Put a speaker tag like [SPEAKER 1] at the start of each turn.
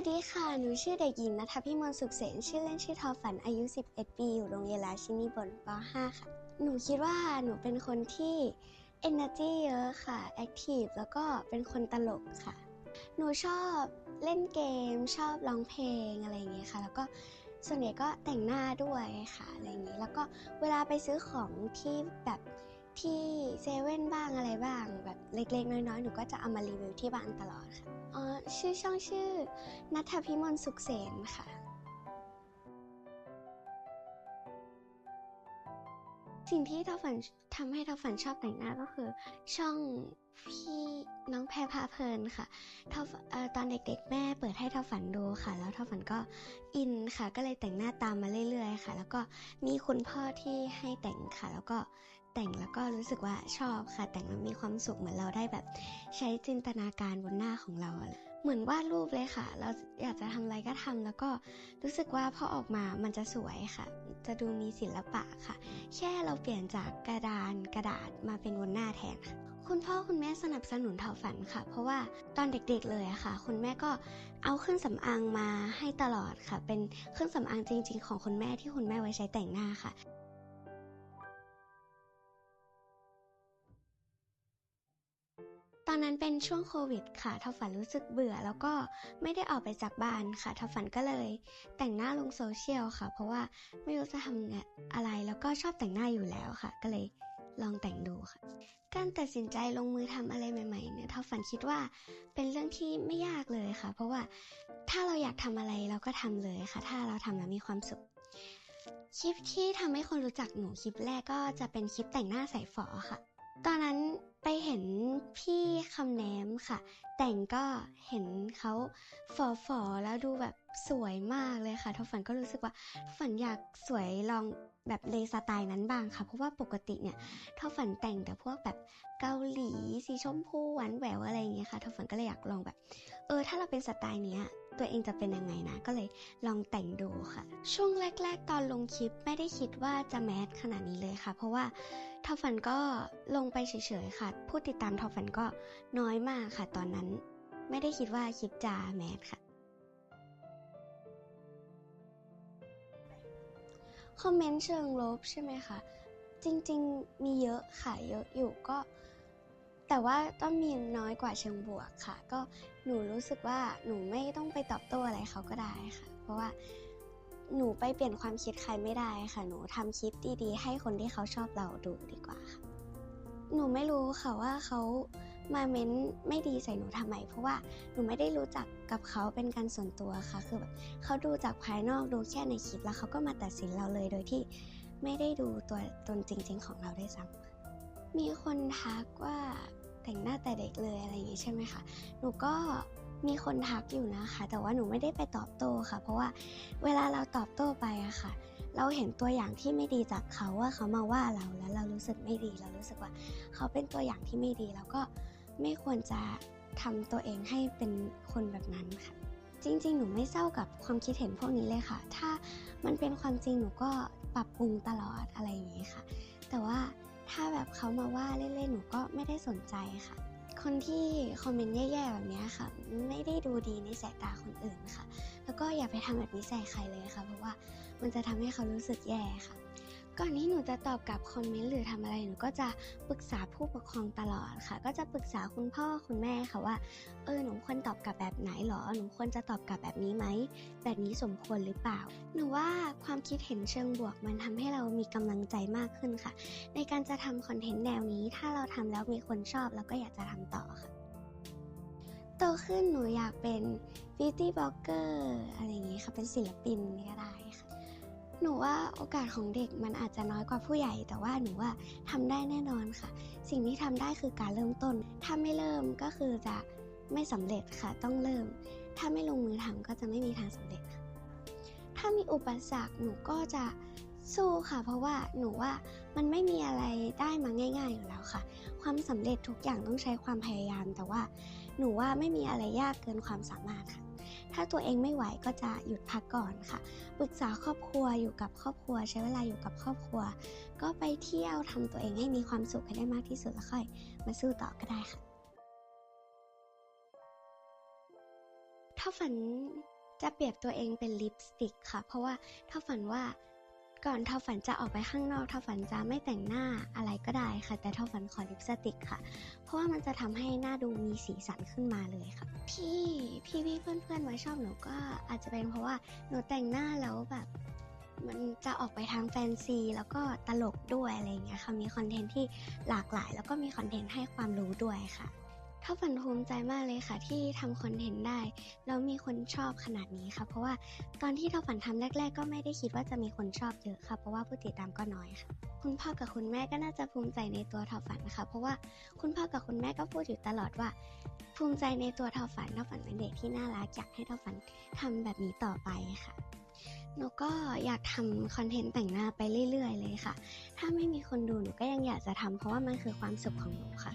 [SPEAKER 1] วัสดีค่ะ หนูชื่อเด็กหญิงนัทพิมลสุขเสน ชื่อเล่นชื่อทอฝัน อายุ 11 ปี อยู่โรงเรียนราชินีบนป .5 ค่ะ หนูคิดว่าหนูเป็นคนที่ energy เยอะค่ะ active แล้วก็เป็นคนตลกค่ะ หนูชอบเล่นเกม ชอบร้องเพลงอะไรอย่างเงี้ยค่ะ แล้วก็ส่วนใหญ่ก็แต่งหน้าด้วยค่ะอะไรอย่างงี้ แล้วก็เวลาไปซื้อของที่แบบ ที่เซเว่นบ้างอะไรบ้าง แบบเล็กๆ น้อยๆ หนูก็จะเอามารีวิวที่บ้านตลอดค่ะอ๋อชื่อช่องชื่อนัทพิมลสุขเสนค่ะ สิ่งที่ทอฝันทำให้ทอฝันชอบแต่งหน้าก็คือ ช่องพี่น้องแพรพาเพลินค่ะทอฝเอ่อตอนเด็กๆ แม่เปิดให้ทอฝันดูค่ะ แล้วทอฝันก็อินค่ะ ก็เลยแต่งหน้าตามมาเรื่อยๆ ค่ะ แล้วก็มีคุณพ่อที่ให้แต่งค่ะ แล้วก็ แต่งแล้วก็รู้สึกว่าชอบค่ะ แต่งแล้วมีความสุขเหมือนเราได้แบบ ใช้จินตนาการบนหน้าของเราเหมือนวาดรูปเลยค่ะ เราอยากจะทำอะไรก็ทำแล้วก็รู้สึกว่าพอออกมามันจะสวยค่ะ จะดูมีศิลปะค่ะ แค่เราเปลี่ยนจากกระดานกระดาษมาเป็นบนหน้าแทนค่ะคุณพ่อคุณแม่สนับสนุนเท่าฝันค่ะ เพราะว่าตอนเด็กๆเลยอะค่ะ คุณแม่ก็เอาเครื่องสำอางมาให้ตลอดค่ะ เป็นเครื่องสำอางจริง ๆ ของคุณแม่ที่คุณแม่ไว้ใช้แต่งหน้าค่ะ ตอนนั้นเป็นช่วงโควิดค่ะทอฝันรู้สึกเบื่อ แล้วก็ไม่ได้ออกไปจากบ้านค่ะทอฝันก็เลย แต่งหน้าลงโซเชียลค่ะ เพราะว่าไม่รู้จะทำงานอะไรแล้วก็ชอบแต่งหน้าอยู่แล้วค่ะ ก็เลยลองแต่งดูค่ะ การตัดสินใจลงมือทำอะไรใหม่ๆเนี่ยทอฝันคิดว่าเป็นเรื่องที่ไม่ยากเลยค่ะ เพราะว่าถ้าเราอยากทำอะไรเราก็ทำเลยค่ะ ถ้าเราทำแล้วมีความสุข คลิปที่ทำให้คนรู้จักหนูคลิปแรกก็จะเป็นคลิปแต่งหน้าใส่ฝอค่ะ ตอนนั้นไปเห็นพี่คำแนมค่ะ แต่งก็เห็นเขาฝอๆแล้วดูแบบ สวยมากเลยค่ะทอฝันก็รู้สึกว่าฝันอยากสวยลองแบบเลสไตล์นั้นบ้างค่ะ เพราะว่าปกติเนี่ยทอฝันแต่งแต่พวกแบบเกาหลีสีชมพูหวานแหววอะไรอย่างเงี้ยค่ะทอฝันก็เลยอยากลองแบบ เออ ถ้าเราเป็นสไตล์เนี้ยตัวเองจะเป็นยังไงนะ ก็เลยลองแต่งดูค่ะ ช่วงแรก ๆ ตอนลงคลิปไม่ได้คิดว่าจะแมสขนาดนี้เลยค่ะ เพราะว่าทอฝันก็ลงไปเฉยๆค่ะผู้ติดตามทอฝันก็น้อยมากค่ะ ตอนนั้น ไม่ได้คิดว่าคลิปจะแมสค่ะ คอมเมนต์เชิงลบใช่ไหมคะ จริงๆ มีเยอะค่ะ เยอะอยู่ก็ แต่ว่าต้องมีน้อยกว่าเชิงบวกค่ะ ก็หนูรู้สึกว่าหนูไม่ต้องไปตอบโต้อะไรเขาก็ได้ค่ะ เพราะว่าหนูไปเปลี่ยนความคิดใครไม่ได้ค่ะ หนูทำคลิปดีๆ ให้คนที่เขาชอบเราดูดีกว่าค่ะ หนูไม่รู้ค่ะว่าเขา มาเม้นไม่ดีใส่หนูทำไม เพราะว่าหนูไม่ได้รู้จักกับเขาเป็นการส่วนตัวค่ะ คือแบบเขาดูจากภายนอกดูแค่ในคลิปแล้วเขาก็มาตัดสินเราเลยโดยที่ไม่ได้ดูตัวตนจริง ๆ ของเราได้ซ้ำมีคนทักว่าแต่งหน้าแต่เด็กเลยอะไรอย่างงี้ใช่ไหมคะ หนูก็มีคนทักอยู่นะคะ แต่ว่าหนูไม่ได้ไปตอบโต้ค่ะ เพราะว่าเวลาเราตอบโต้ไปอะค่ะ เราเห็นตัวอย่างที่ไม่ดีจากเขาว่าเขามาว่าเราแล้วเรารู้สึกไม่ดี เรารู้สึกว่า เขาเป็นตัวอย่างที่ไม่ดีแล้วก็ ไม่ควรจะทำตัวเองให้เป็นคนแบบนั้นค่ะ จริง ๆ หนูไม่เศร้ากับความคิดเห็นพวกนี้เลยค่ะ ถ้ามันเป็นความจริงหนูก็ปรับปรุงตลอดอะไรอย่างนี้ค่ะ แต่ว่าถ้าแบบเขามาว่าเล่นๆหนูก็ไม่ได้สนใจค่ะ คนที่คอมเมนต์แย่ๆแบบนี้ค่ะ ไม่ได้ดูดีในสายตาคนอื่นค่ะ แล้วก็อย่าไปทำแบบนี้ใส่ใครเลยค่ะ เพราะว่ามันจะทำให้เขารู้สึกแย่ค่ะ ก่อนที่หนูจะตอบกลับคอมเมนต์หรือทำอะไรหนูก็จะปรึกษาผู้ปกครองตลอดค่ะ ก็จะปรึกษาคุณพ่อคุณแม่ค่ะว่า เออหนูควรตอบกลับแบบไหนหรอ หนูควรจะตอบกลับแบบนี้ไหม แบบนี้สมควรหรือเปล่า หนูว่าความคิดเห็นเชิงบวกมันทำให้เรามีกำลังใจมากขึ้นค่ะ ในการจะทำคอนเทนต์แนวนี้ ถ้าเราทำแล้วมีคนชอบแล้วก็อยากจะทำต่อค่ะโตขึ้นหนูอยากเป็น beauty blogger อะไรอย่างนี้ค่ะ เป็นศิลปินก็ได้ หนูว่าโอกาสของเด็กมันอาจจะน้อยกว่าผู้ใหญ่ แต่ว่าหนูว่าทำได้แน่นอนค่ะ สิ่งที่ทำได้คือการเริ่มต้น ถ้าไม่เริ่มก็คือจะไม่สำเร็จค่ะต้องเริ่ม ถ้าไม่ลงมือทำก็จะไม่มีทางสำเร็จค่ะถ้ามีอุปสรรคหนูก็จะสู้ค่ะ เพราะว่าหนูว่ามันไม่มีอะไรได้มาง่าย ๆ อยู่แล้วค่ะ ความสำเร็จทุกอย่างต้องใช้ความพยายามแต่ว่า หนูว่าไม่มีอะไรยากเกินความสามารถค่ะ ถ้าตัวเองไม่ไหวก็จะหยุดพักก่อนค่ะปรึกษาครอบครัวอยู่กับครอบครัว ใช้เวลาอยู่กับครอบครัว ก็ไปเที่ยวทำตัวเองให้มีความสุขให้ได้มากที่สุดแล้วค่อย มาสู้ต่อก็ได้ค่ะ ถ้าฝันจะเปรียบตัวเองเป็นลิปสติกค่ะ เพราะว่าถ้าฝันว่า ก่อนถ้าฝันจะออกไปข้างนอกถ้าฝันจะไม่แต่งหน้าอะไรก็ได้ค่ะ แต่ถ้าฝันขอลิปสติกค่ะ เพราะว่ามันจะทำให้หน้าดูมีสีสันขึ้นมาเลยค่ะ ที่พี่พี่เพื่อนเพื่อนๆมาชอบหนูก็อาจจะเป็นเพราะว่าหนูแต่งหน้าแล้วแบบมันจะออกไปทางแฟนซีแล้วก็ตลกด้วยอะไรเงี้ยค่ะมีคอนเทนต์ที่หลากหลาย แล้วก็มีคอนเทนต์ให้ความรู้ด้วยค่ะ ถ้าฝันภูมิใจมากเลยค่ะ ที่ทำคอนเทนต์ได้แล้วมีคนชอบขนาดนี้ค่ะ เพราะว่าตอนที่เราฝันทำแรก ๆ ก็ไม่ได้คิดว่าจะมีคนชอบเยอะค่ะ เพราะว่าผู้ติดตามก็น้อยค่ะ คุณพ่อกับคุณแม่ก็น่าจะภูมิใจในตัวทอฝันค่ะ เพราะว่าคุณพ่อกับคุณแม่ก็พูดอยู่ตลอดว่า ภูมิใจในตัวทอฝันทอฝันเป็นเด็กที่น่ารักอยากให้ทอฝันทำแบบนี้ต่อไปค่ะหนูก็อยากทำคอนเทนต์แต่งหน้าไปเรื่อยๆ เลยค่ะ ถ้าไม่มีคนดูหนูก็ยังอยากจะทำเพราะว่ามันคือความสุขของหนูค่ะ